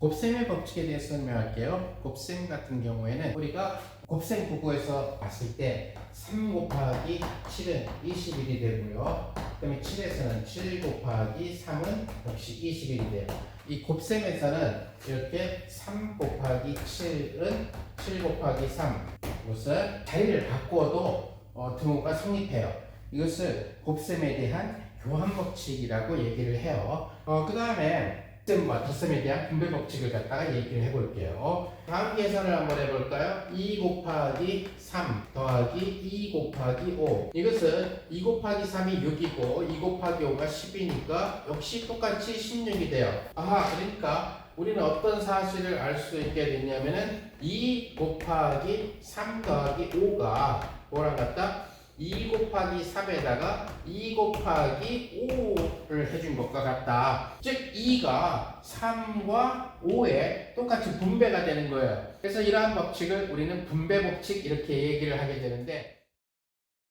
곱셈의 법칙에 대해서 설명할게요. 곱셈 같은 경우에는 우리가 곱셈 구구에서 봤을 때 3 곱하기 7은 21이 되고요. 그다음에 7에서는 7 곱하기 3은 역시 21이 돼요. 이 곱셈에서는 이렇게 3 곱하기 7은 7 곱하기 3 이것을 자리를 바꾸어도 어, 등호가 성립해요. 이것을 곱셈에 대한 교환 법칙이라고 얘기를 해요. 어, 그 다음에 곱 셈과 덧셈에 대한 분배 법칙을 갖다가 얘기를 해볼게요. 다음 계산을 한번 해볼까요? 2 곱하기 3 더하기 2 곱하기 5 이것은 2 곱하기 3이 6이고 2 곱하기 5가 10이니까 역시 똑같이 16이 돼요. 아 그러니까 우리는 어떤 사실을 알 수 있게 됐냐면은 2 곱하기 3 더하기 5가 뭐랑 같다? 2 곱하기 3에다가 2 곱하기 5를 해준 것과 같다. 즉 2가 3과 5에 똑같이 분배가 되는 거예요. 그래서 이러한 법칙을 우리는 분배 법칙 이렇게 얘기를 하게 되는데